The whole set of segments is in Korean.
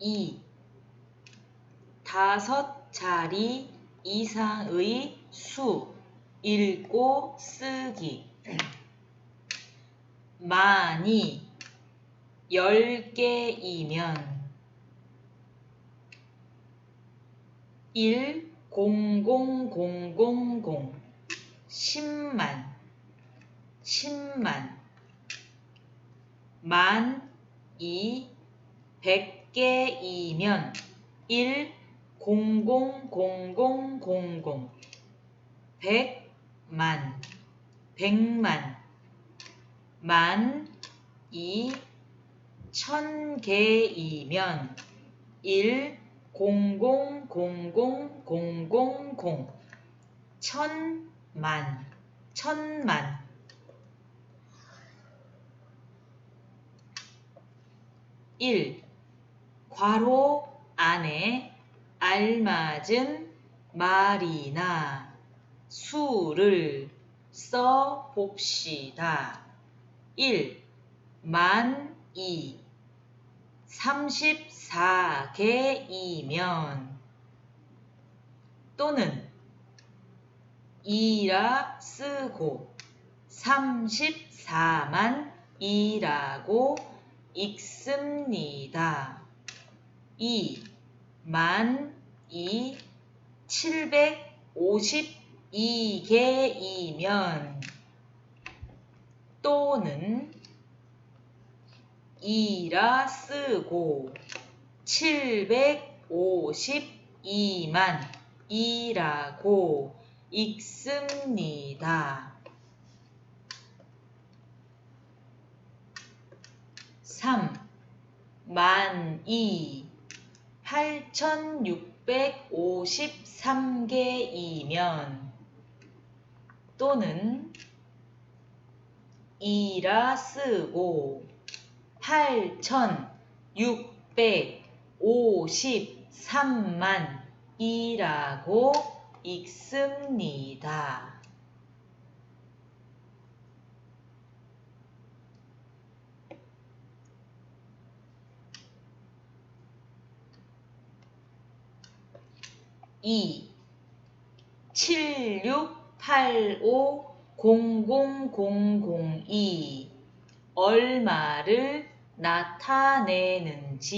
2. 다섯 자리 이상의 수 읽고 쓰기 많이 열 개이면 1 0 0 0 0 0 10만 10만 만 2 100개이면 1 0 0 0 0 0 0 100만 100만 만 2 1000개이면 1 0 0 0 0 0 0 0 천만 천만 1. 괄호 안에 알맞은 말이나 수를 써 봅시다. 1. 만 2. 34개이면 또는 이라 쓰고 34만 이라고 읽습니다. 2. 만 2. 752개이면 또는 이라 쓰고 752만 이라고 읽습니다. 3. 만 2. 8653개이면 또는 이라 쓰고 8653만 이라고 읽습니다. 이76850002 얼마를 나타내는지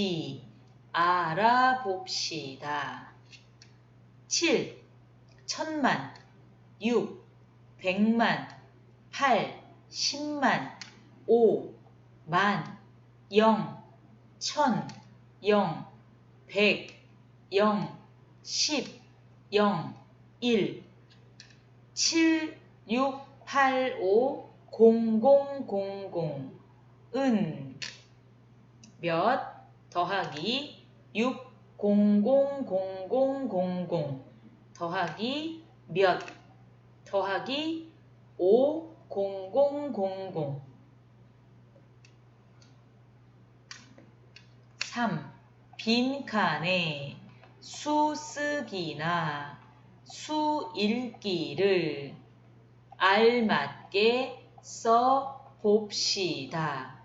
알아봅시다. 7. 천만 6. 백만 8. 십만 5. 만 0. 천 0. 백 0. 10. 0. 1. 7. 6. 8. 5. 00. 00. 은. 몇 더하기 6 0 0 0 0 0 0 더하기 몇 더하기 5 0 0 0 0 3. 빈칸에 수 쓰기나 수 읽기를 알맞게 써 봅시다.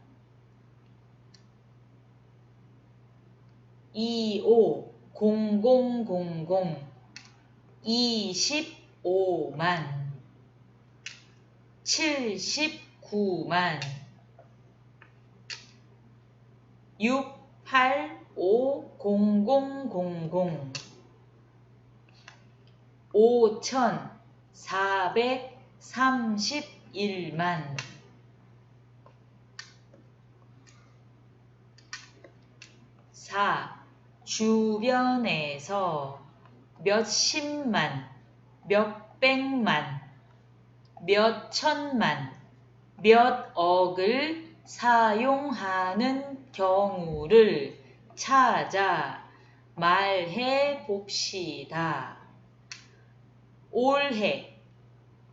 25 0000 25만 79만 685 0000 5431만. 4 주변에서 몇십만, 몇백만, 몇천만, 몇억을 사용하는 경우를 찾아 말해 봅시다. 올해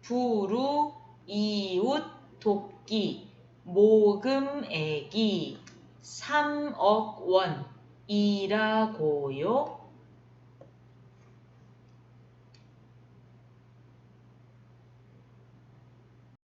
부루 이웃 돕기 모금액이 3억 원 이라고요?